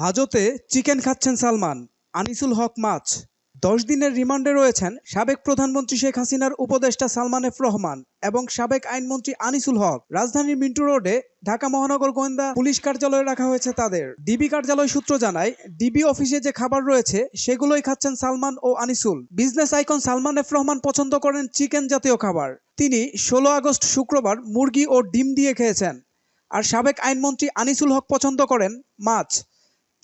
হাজতে চিকেন খাচ্ছেন সালমান, আনিসুল হক মাছ। দশ দিনের রিমান্ডে রয়েছেন সাবেক প্রধানমন্ত্রী শেখ হাসিনার উপদেষ্টা সালমান এফ রহমান এবং সাবেক আইনমন্ত্রী আনিসুল হক। রাজধানীর মিন্টু রোডে ঢাকা মহানগর গোয়েন্দা পুলিশ কার্যালয়ে রাখা হয়েছে তাদের। ডিবি কার্যালয় সূত্র জানায়, ডিবি অফিসে যে খাবার রয়েছে সেগুলোই খাচ্ছেন সালমান ও Anisul. Business icon Salman F Rahman পছন্দ করেন চিকেন জাতীয় খাবার। তিনি ষোলো আগস্ট শুক্রবার মুরগি ও ডিম দিয়ে খেয়েছেন। আর সাবেক আইনমন্ত্রী আনিসুল হক পছন্দ করেন মাছ।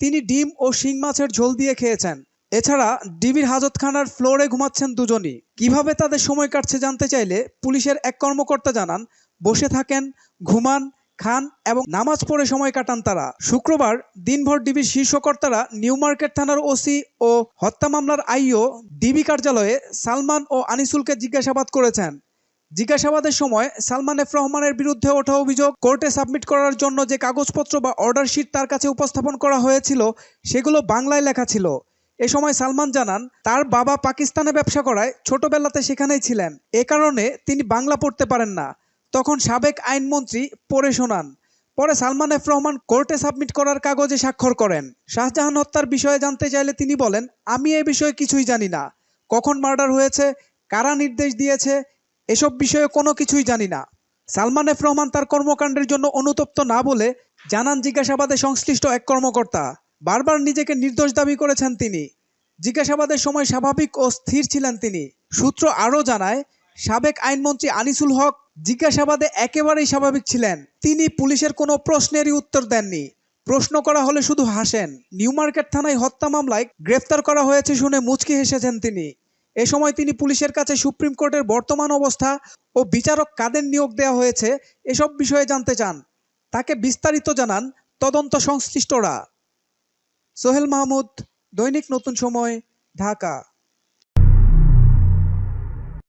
তিনি ডিম ও শিং মাছের ঝোল দিয়ে খেয়েছেন। এছাড়া ডিবির হাজতখানার ফ্লোরে ঘুমাচ্ছেন দুজনই। কীভাবে তাদের সময় কাটছে জানতে চাইলে পুলিশের এক কর্মকর্তা জানান, বসে থাকেন, ঘুমান, খান এবং নামাজ পড়ে সময় কাটান তারা। শুক্রবার দিনভর ডিবির শীর্ষকর্তারা নিউ মার্কেট থানার ওসি ও হত্যা মামলার আইও, ডিবি কার্যালয়ে সালমান ও আনিসুলকে জিজ্ঞাসাবাদ করেছেন। জিজ্ঞাসাবাদের সময় সালমান এফ রহমানের বিরুদ্ধে ওঠা অভিযোগ কোর্টে সাবমিট করার জন্য যে কাগজপত্র বা অর্ডার শিট তার কাছে উপস্থাপন করা হয়েছিল, সেগুলো বাংলায় লেখা ছিল। এ সময় সালমান জানান, তার বাবা পাকিস্তানে ব্যবসা করায়, ছোটবেলাতে সেখানেই ছিলেন। এ কারণে তিনি বাংলা পড়তে পারেন না। তখন সাবেক আইনমন্ত্রী পড়ে শোনান। পরে সালমান এফ রহমান কোর্টে সাবমিট করার কাগজে স্বাক্ষর করেন। শাহজাহান হত্যার বিষয়ে জানতে চাইলে তিনি বলেন, আমি এ বিষয়ে কিছুই জানি না। কখন মার্ডার হয়েছে? কারা নির্দেশ দিয়েছে? এসব বিষয়ে কোনো কিছুই জানি না। সালমান এফ রহমান তার কর্মকাণ্ডের জন্য অনুতপ্ত না বলে জানান জিজ্ঞাসাবাদে সংশ্লিষ্ট এক কর্মকর্তা। বারবার নিজেকে নির্দোষ দাবি করেছেন তিনি। জিজ্ঞাসাবাদের সময় স্বাভাবিক ও স্থির ছিলেন তিনি। সূত্র আরও জানায়, সাবেক আইনমন্ত্রী আনিসুল হক জিজ্ঞাসাবাদে একেবারেই স্বাভাবিক ছিলেন। তিনি পুলিশের কোনো প্রশ্নেরই উত্তর দেননি। প্রশ্ন করা হলে শুধু হাসেন। নিউ মার্কেট থানায় হত্যা মামলায় গ্রেফতার করা হয়েছে শুনে মুচকি হেসেছেন তিনি। এ সময় তিনি পুলিশের কাছে সুপ্রিম কোর্টের বর্তমান অবস্থা ও বিচারক কাদের নিয়োগ দেওয়া হয়েছে এসব বিষয়ে জানতে চান। তাকে বিস্তারিত জানান তদন্ত সংশ্লিষ্টরা। সোহেল মাহমুদ, দৈনিক নতুন সময়, ঢাকা।